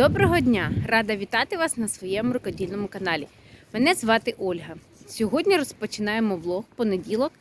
Доброго дня! Рада вітати вас на своєму рукодільному каналі. Мене звати Ольга. Сьогодні розпочинаємо влог понеділок.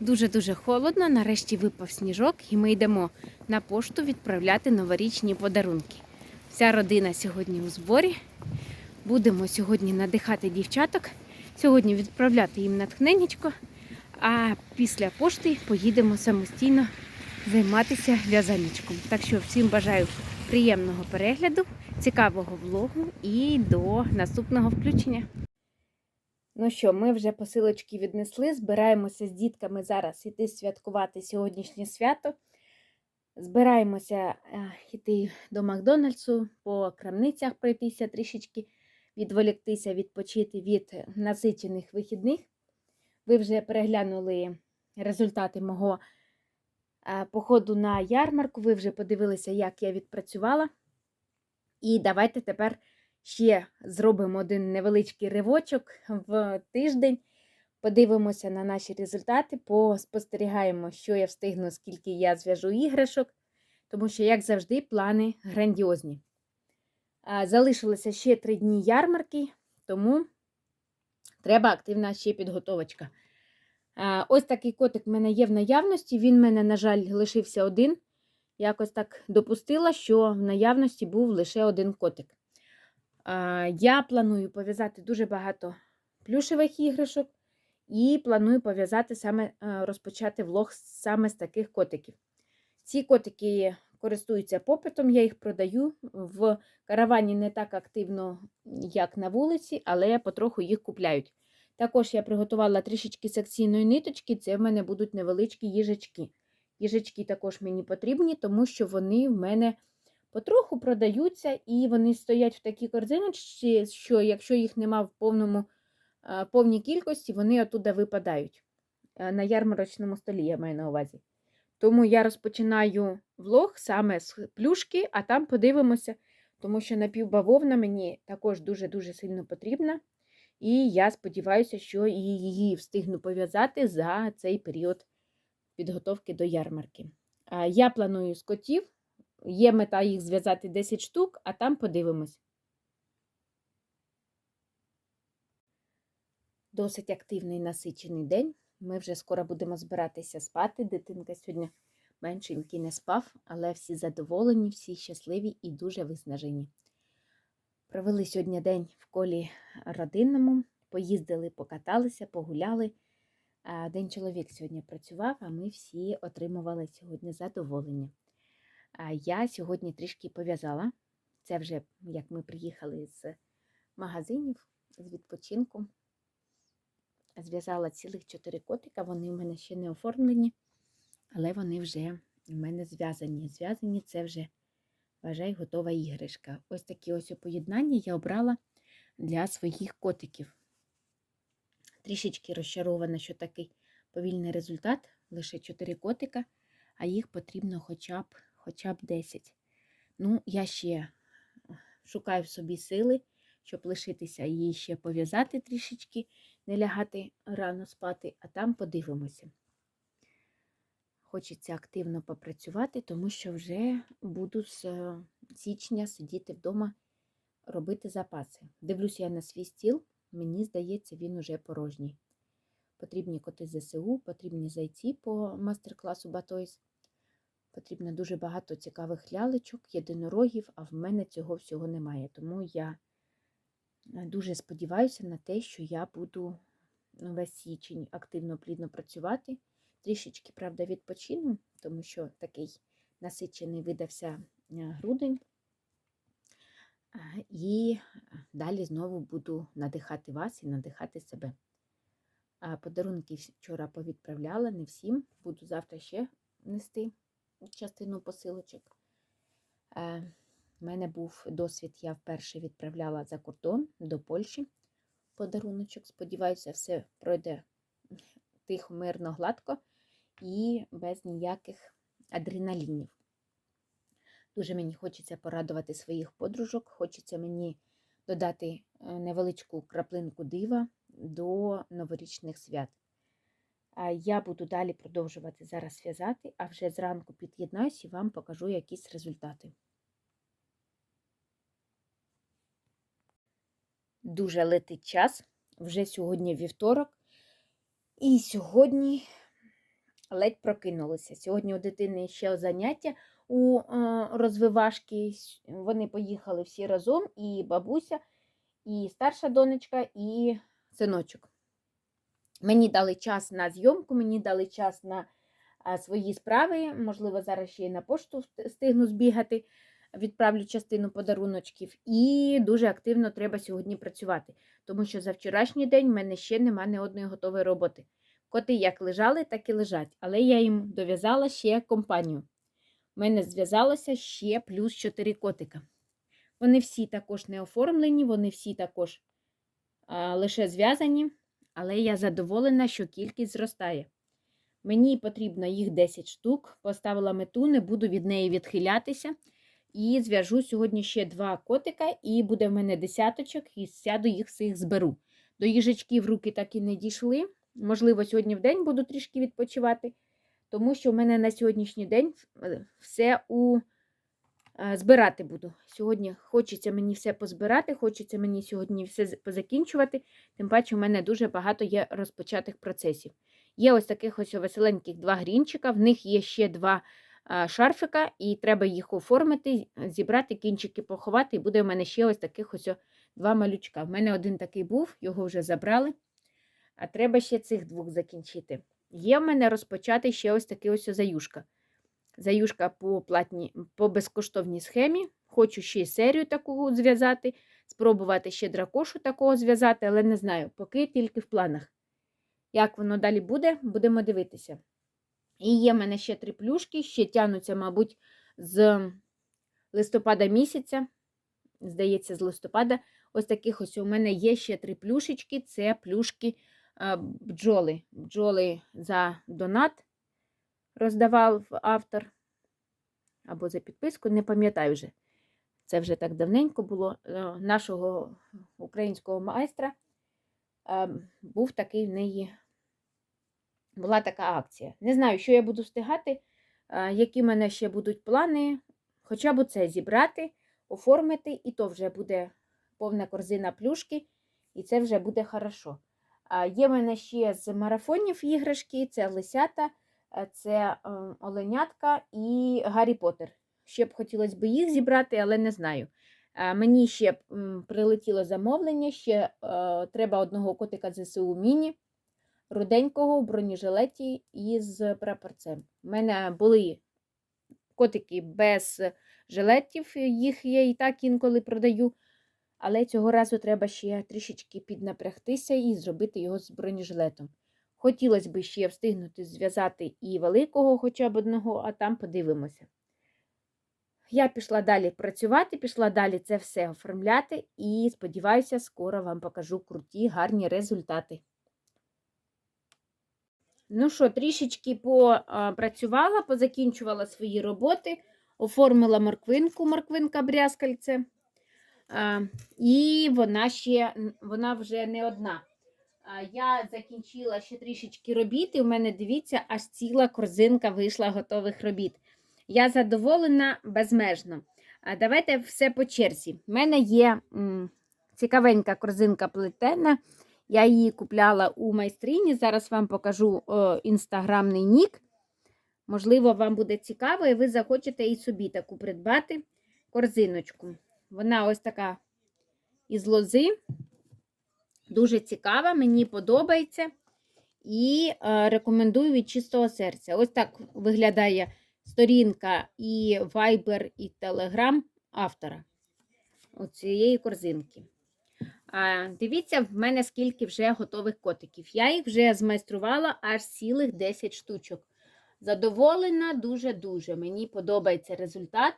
Дуже-дуже холодно. Нарешті випав сніжок, і ми йдемо на пошту відправляти новорічні подарунки. Вся родина сьогодні у зборі. Будемо сьогодні надихати дівчаток, сьогодні відправляти їм натхненнячко, а після пошти поїдемо самостійно займатися в'язаннячком. Так що всім бажаю приємного перегляду, цікавого влогу і до наступного включення. Ну що, ми вже посилочки віднесли, збираємося з дітками зараз іти святкувати сьогоднішнє свято. Збираємося е, йти до Макдональдсу, по крамницях пройтися трішечки, відволіктися, відпочити від насичених вихідних. Ви вже переглянули результати мого е, походу на ярмарку. Ви вже подивилися, як я відпрацювала. І давайте тепер ще зробимо один невеличкий ривочок в тиждень. Подивимося на наші результати, поспостерігаємо, що я встигну, скільки я зв'яжу іграшок, тому що, як завжди, плани грандіозні. Залишилося ще три дні ярмарки, тому треба активна ще підготовочка. Ось такий котик в мене є в наявності. Він в мене, на жаль, лишився один. Якось так допустила, що в наявності був лише один котик. Я планую пов'язати дуже багато плюшевих іграшок. І планую пов'язати саме е, розпочати влог саме з таких котиків. Ці котики користуються попитом, я їх продаю в каравані не так активно, як на вулиці, але потроху їх купляють. Також я приготувала трішечки секційної ниточки, це в мене будуть невеличкі їжачки. Їжачки також мені потрібні, тому що вони в мене потроху продаються і вони стоять в такій корзиночці, що якщо їх нема в повному повній кількості вони оттуда випадають. На ярмарочному столі я маю на увазі. Тому я розпочинаю влог саме з плюшки, а там подивимося, тому що напівбавовна мені також дуже-дуже сильно потрібна. І я сподіваюся, що її встигну пов'язати за цей період підготовки до ярмарки. Я планую з котів, є мета їх зв'язати 10 штук, а там подивимось. Досить активний насичений день. Ми вже скоро будемо збиратися спати. Дитинка сьогодні меншенький не спав, але всі задоволені, всі щасливі і дуже виснажені. Провели сьогодні день в колі родинному, поїздили, покаталися, погуляли. День чоловік сьогодні працював, а ми всі отримували сьогодні задоволення. Я сьогодні трішки пов'язала. Це вже як ми приїхали з магазинів, з відпочинку зв'язала цілих чотири котика, вони в мене ще не оформлені, але вони вже в мене зв'язані. Зв'язані це вже, вважай, готова іграшка. Ось такі ось поєднання я обрала для своїх котиків. Трішечки розчарована, що такий повільний результат, лише 4 котика, а їх потрібно хоча б хоча б 10. Ну, я ще шукаю в собі сили, щоб лишитися і ще пов'язати трішечки не лягати рано спати, а там подивимося. Хочеться активно попрацювати, тому що вже буду з е, січня сидіти вдома, робити запаси. Дивлюся я на свій стіл, мені здається, він уже порожній. Потрібні коти ЗСУ, потрібні зайці по мастер-класу Батойс. Потрібно дуже багато цікавих лялечок, єдинорогів, а в мене цього всього немає. Тому я Дуже сподіваюся на те, що я буду весь січень активно плідно працювати. Трішечки, правда, відпочину, тому що такий насичений видався грудень. І далі знову буду надихати вас і надихати себе. Подарунки вчора повідправляла, не всім. Буду завтра ще нести частину посилочок. У мене був досвід, я вперше відправляла за кордон до Польщі подаруночок. Сподіваюся, все пройде тихо, мирно, гладко і без ніяких адреналінів. Дуже мені хочеться порадувати своїх подружок, хочеться мені додати е, невеличку краплинку дива до новорічних свят. Я буду далі продовжувати зараз в'язати, а вже зранку під'єднаюся і вам покажу якісь результати. дуже летить час. Вже сьогодні вівторок. І сьогодні ледь прокинулися. Сьогодні у дитини ще заняття у е, розвивашки. Вони поїхали всі разом, і бабуся, і старша донечка, і синочок. Мені дали час на зйомку, мені дали час на свої справи. Можливо, зараз ще й на пошту встигну збігати, відправлю частину подаруночків. І дуже активно треба сьогодні працювати, тому що за вчорашній день в мене ще нема ні одної готової роботи. Коти як лежали, так і лежать, але я їм дов'язала ще компанію. У мене зв'язалося ще плюс 4 котика. Вони всі також не оформлені, вони всі також а, лише зв'язані, але я задоволена, що кількість зростає. Мені потрібно їх 10 штук. Поставила мету, не буду від неї відхилятися. І зв'яжу сьогодні ще два котика, і буде в мене десяточок, і сяду їх всіх зберу. До їжачків руки так і не дійшли. Можливо, сьогодні в день буду трішки відпочивати, тому що в мене на сьогоднішній день е, все у е, збирати буду. Сьогодні хочеться мені все позбирати, хочеться мені сьогодні все позакінчувати. Тим паче, у мене дуже багато є розпочатих процесів. Є ось таких ось веселеньких два грінчика, в них є ще два шарфика, і треба їх оформити, зібрати, кінчики поховати, і буде в мене ще ось таких ось два малючка. В мене один такий був, його вже забрали, а треба ще цих двох закінчити. Є в мене розпочати ще ось такий ось заюшка. Заюшка по платній, по безкоштовній схемі. Хочу ще й серію таку зв'язати, спробувати ще дракошу такого зв'язати, але не знаю, поки тільки в планах. Як воно далі буде, будемо дивитися. І є в мене ще три плюшки, ще тянуться, мабуть, з листопада місяця. Здається, з листопада. Ось таких ось у мене є ще три плюшечки. Це плюшки бджоли. Бджоли за донат роздавав автор. Або за підписку, не пам'ятаю вже. Це вже так давненько було. Е, Нашого українського майстра е, був такий в неї була така акція. Не знаю, що я буду встигати, е, які в мене ще будуть плани. Хоча б це зібрати, оформити, і то вже буде повна корзина плюшки, і це вже буде хорошо. Є в мене ще з марафонів іграшки, це лисята, е, це е, оленятка і Гаррі Поттер. Ще б хотілося б їх зібрати, але не знаю. Е, Мені ще прилетіло замовлення, ще е, треба одного котика ЗСУ Міні руденького в бронежилеті із прапорцем. У мене були котики без жилетів, їх я і так інколи продаю. Але цього разу треба ще трішечки піднапрягтися і зробити його з бронежилетом. Хотілося б ще встигнути зв'язати і великого хоча б одного, а там подивимося. Я пішла далі працювати, пішла далі це все оформляти і сподіваюся, скоро вам покажу круті, гарні результати. Ну що, трішечки попрацювала, позакінчувала свої роботи, оформила морквинку, морквинка брязкальце. А, І вона ще вона вже не одна. Я закінчила ще трішечки робіт, і у мене, дивіться, аж ціла корзинка вийшла готових робіт. Я задоволена безмежно. Давайте все по черзі. У мене є цікавенька корзинка плетена. Я її купляла у майстрині. Зараз вам покажу інстаграмний нік. Можливо, вам буде цікаво, і ви захочете і собі таку придбати корзиночку. Вона ось така із лози. Дуже цікава, мені подобається. І е, рекомендую від чистого серця. Ось так виглядає сторінка і Viber, і Telegram автора цієї корзинки. А, Дивіться, в мене скільки вже готових котиків. Я їх вже змайструвала аж цілих 10 штучок. Задоволена дуже-дуже. Мені подобається результат.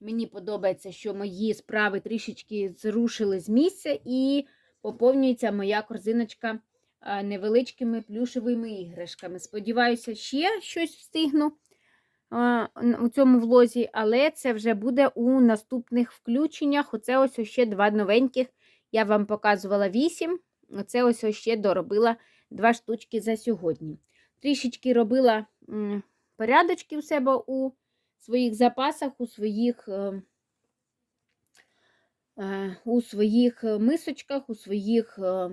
Мені подобається, що мої справи трішечки зрушили з місця і поповнюється моя корзиночка невеличкими плюшевими іграшками. Сподіваюся, ще щось встигну у цьому влозі, але це вже буде у наступних включеннях. Оце ось ще два новеньких. Я вам показувала 8. Оце ось ще доробила два штучки за сьогодні. Трішечки робила порядочки у себе у своїх запасах, у своїх е, е, у своїх мисочках, у своїх е,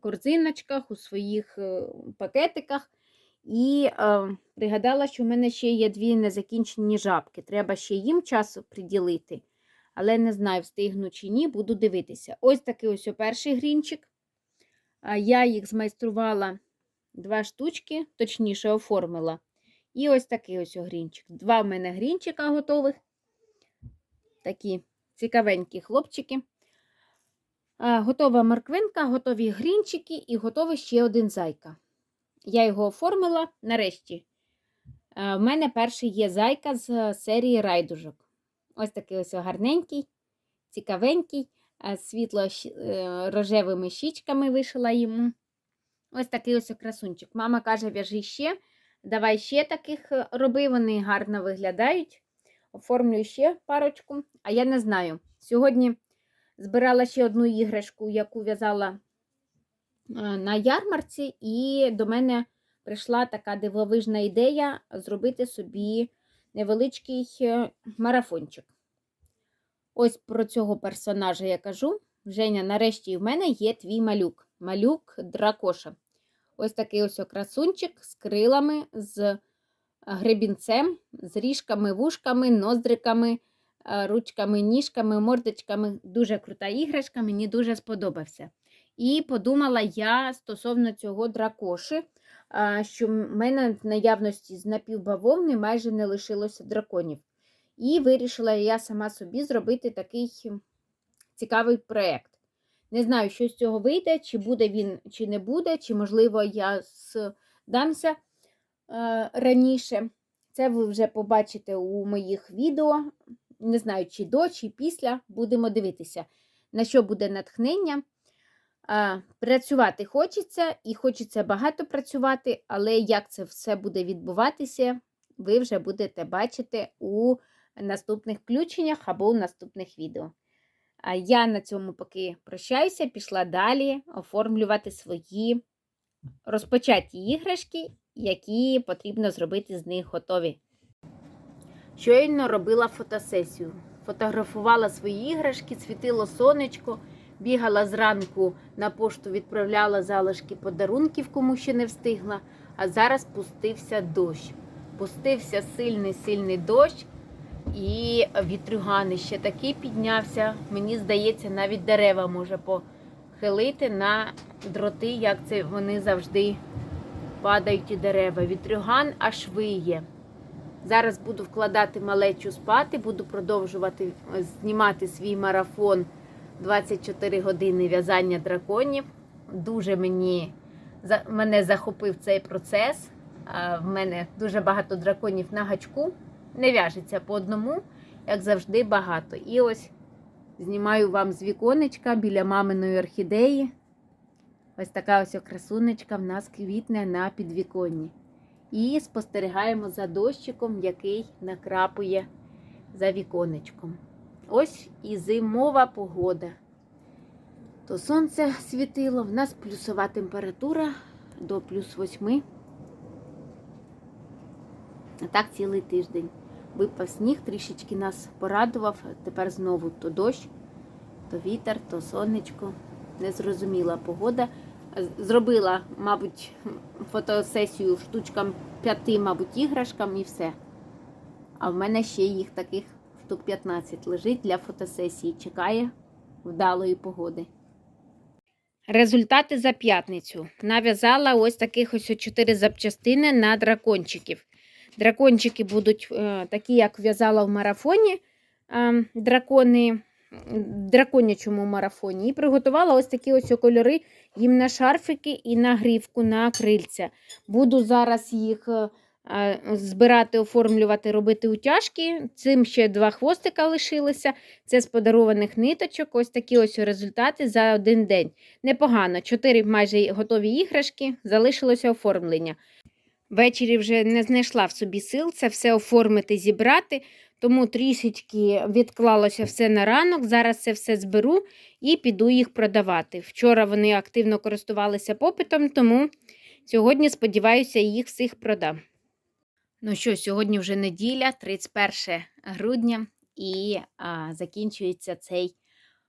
корзиночках, у своїх пакетиках. І е, пригадала, що в мене ще є дві незакінчені жабки. Треба ще їм часу приділити. Але не знаю, встигну чи ні, буду дивитися. Ось такий ось перший грінчик. Я їх змайструвала два штучки, точніше, оформила. І ось такий ось грінчик. Два в мене грінчика готових. Такі цікавенькі хлопчики. Готова морквинка, готові грінчики і готовий ще один зайка. Я його оформила нарешті. В мене перший є зайка з е, серії райдужок. Ось такий ось гарненький, цікавенький, світло е, рожевими щічками вишила йому. Ось такий ось красунчик. Мама каже, в'яжи ще, давай ще таких е, роби, вони гарно виглядають. Оформлюю ще парочку. А я не знаю. Сьогодні збирала ще одну іграшку, яку в'язала е, на ярмарці, і до мене прийшла така дивовижна ідея зробити собі невеличкий е, марафончик. Ось про цього персонажа я кажу. Женя, нарешті в мене є твій малюк. Малюк дракоша. Ось такий ось красунчик з крилами, з гребінцем, з ріжками, вушками, ноздриками, е, ручками, ніжками, мордочками. Дуже крута іграшка, мені дуже сподобався. І подумала я стосовно цього дракоши, що в мене в наявності з напівбавовни майже не лишилося драконів. І вирішила я сама собі зробити такий цікавий проєкт. Не знаю, що з цього вийде, чи буде він, чи не буде, чи, можливо, я здамся е, раніше. Це ви вже побачите у моїх відео. Не знаю, чи до, чи після. Будемо дивитися, на що буде натхнення. А, Працювати хочеться і хочеться багато працювати, але як це все буде відбуватися, ви вже будете бачити у наступних включеннях або у наступних відео. Я на цьому поки прощаюся, пішла далі оформлювати свої розпочаті іграшки, які потрібно зробити з них готові. Щойно робила фотосесію. Фотографувала свої іграшки, світило сонечко, бігала зранку на пошту, відправляла залишки подарунків, кому ще не встигла. А зараз пустився дощ. Пустився сильний сильний дощ, і вітрюгани ще такий піднявся. Мені здається, навіть дерева може похилити на дроти, як це вони завжди падають і дерева. Вітрюган аж виє. Зараз буду вкладати малечу спати, буду продовжувати е, знімати свій марафон 24 години в'язання драконів. Дуже мені мене захопив цей процес. А, В мене дуже багато драконів на гачку. Не в'яжеться по одному, як завжди, багато. І ось знімаю вам з віконечка біля маминої орхідеї. Ось така ось красунечка в нас квітне на підвіконні. І спостерігаємо за дощиком, який накрапує за віконечком. Ось і зимова погода. То сонце світило, в нас плюсова температура до плюс 8. А так цілий тиждень. Випав сніг, трішечки нас порадував. Тепер знову то дощ, то вітер, то сонечко. Незрозуміла погода. Зробила, мабуть, фотосесію штучкам п'яти, мабуть, іграшкам і все. А в мене ще їх таких штук 15 лежить для фотосесії. Чекає вдалої погоди. Результати за п'ятницю. Нав'язала ось таких ось чотири запчастини на дракончиків. Дракончики будуть е, такі, як в'язала в марафоні. Е, дракони драконячому марафоні. І приготувала ось такі ось кольори їм на шарфики і на грівку на крильця. Буду зараз їх е, збирати, оформлювати, робити утяжки. Цим ще два хвостика лишилися. Це з подарованих ниточок. Ось такі ось результати за один день. Непогано. Чотири майже готові іграшки, залишилося оформлення. Ввечері вже не знайшла в собі сил це все оформити, зібрати, тому трішечки відклалося все на ранок. Зараз це все зберу і піду їх продавати. Вчора вони активно користувалися попитом, тому сьогодні, сподіваюся, їх всіх продам. Ну що, сьогодні вже неділя, 31 грудня, і а, закінчується цей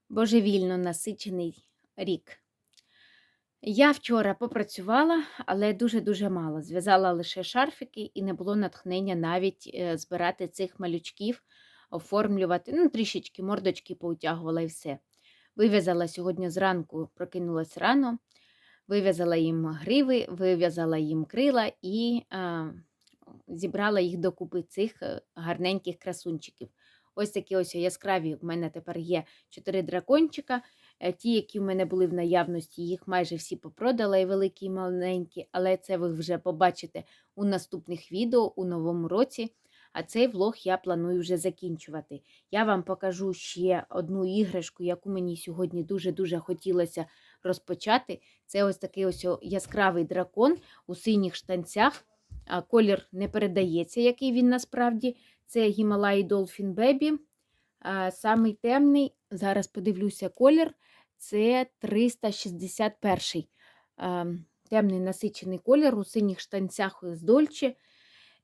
божевільно насичений рік. Я вчора попрацювала, але дуже-дуже мало. Зв'язала лише шарфики і не було натхнення навіть е, збирати цих малючків, оформлювати. Ну, трішечки мордочки поутягувала і все. Вив'язала сьогодні зранку, прокинулась рано, вив'язала їм гриви, вив'язала їм крила і а, зібрала їх докупи цих е, гарненьких красунчиків. Ось такі ось яскраві в мене тепер є чотири дракончика. Е, Ті, які в мене були в наявності, їх майже всі попродала, і великі, і маленькі, але це ви вже побачите у наступних відео у новому році. А цей влог я планую вже закінчувати. Я вам покажу ще одну іграшку, яку мені сьогодні дуже-дуже хотілося розпочати. Це ось такий ось яскравий дракон у синіх штанцях. Колір не передається, який він насправді. Це Гімалаї Dolphin Baby. Самий темний, зараз подивлюся колір. Це 361 а, темний насичений колір у синіх штанцях з Дольче.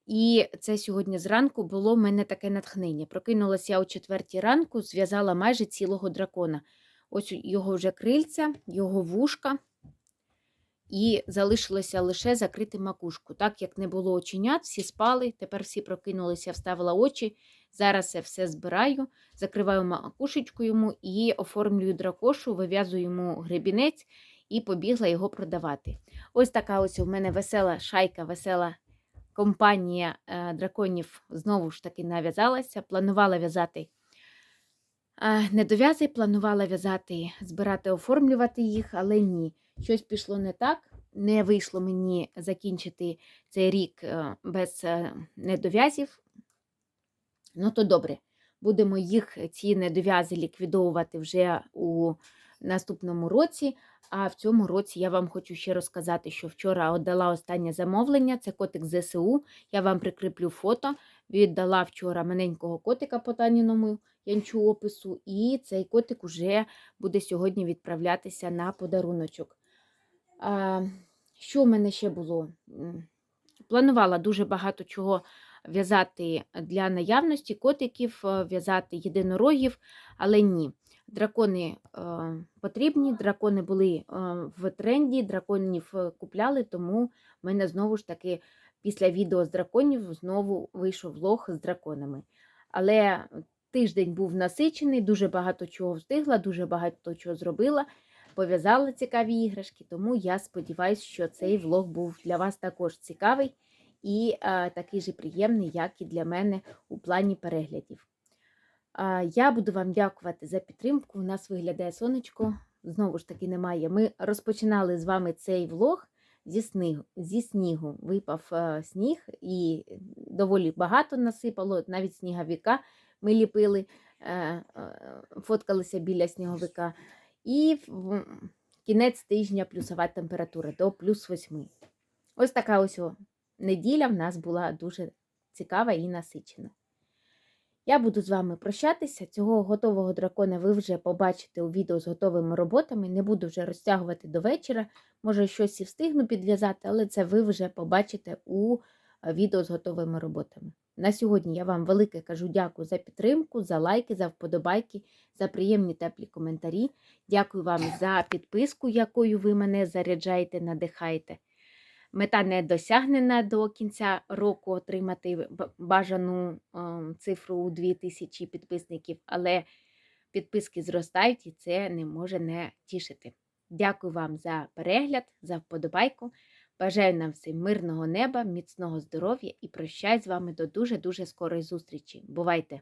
І це сьогодні зранку було в мене таке натхнення. Прокинулася я о четвертій ранку, зв'язала майже цілого дракона. Ось його вже крильця, його вушка, і залишилося лише закрити макушку. Так як не було оченят, всі спали, тепер всі прокинулися, вставила очі. Зараз я все збираю, закриваю макушечку йому і оформлюю дракошу, вив'язую йому гребінець і побігла його продавати. Ось така ось у мене весела шайка, весела компанія е, драконів знову ж таки нав'язалася. Планувала в'язати е, недов'язи, планувала в'язати, збирати, оформлювати їх, але ні. Щось пішло не так. Не вийшло мені закінчити цей рік е, без недов'язів. Ну, то добре. Будемо їх, ці недов'язи, ліквідовувати вже у наступному році. А в цьому році я вам хочу ще розказати, що вчора віддала останнє замовлення. Це котик ЗСУ. Я вам прикріплю фото. Віддала вчора маленького котика по таніному янчу опису, і цей котик уже буде сьогодні відправлятися на подаруночок. А, що в мене ще було? Планувала дуже багато чого в'язати для наявності котиків, е, в'язати єдинорогів, але ні. Дракони е, потрібні, дракони були е, в тренді, драконів купляли, тому в мене знову ж таки після відео з драконів знову вийшов влог з драконами. Але тиждень був насичений, дуже багато чого встигла, дуже багато чого зробила, пов'язала цікаві іграшки, тому я сподіваюся, що цей влог був для вас також цікавий і е, такий же приємний, як і для мене у плані переглядів. А, Я буду вам дякувати за підтримку. У нас виглядає сонечко. Знову ж таки, немає. Ми розпочинали з вами цей влог зі снігу. Зі снігу випав е, сніг і доволі багато насипало, навіть сніговика ми ліпили, е, е, фоткалися біля сніговика. І кінець тижня плюсова температура до плюс 8. Ось така ось неділя в нас була дуже цікава і насичена. Я буду з вами прощатися. Цього готового дракона ви вже побачите у відео з готовими роботами. Не буду вже розтягувати до вечора. Може, щось і встигну підв'язати, але це ви вже побачите у е, відео з готовими роботами. На сьогодні я вам велике кажу дякую за підтримку, за лайки, за вподобайки, за приємні теплі коментарі. Дякую вам за підписку, якою ви мене заряджаєте, надихаєте. Мета не досягнена до кінця року отримати бажану ем, цифру у 2000 підписників, але підписки зростають і це не може не тішити. Дякую вам за перегляд, за вподобайку. Бажаю нам всім мирного неба, міцного здоров'я і прощай з вами до дуже-дуже скорої зустрічі. Бувайте!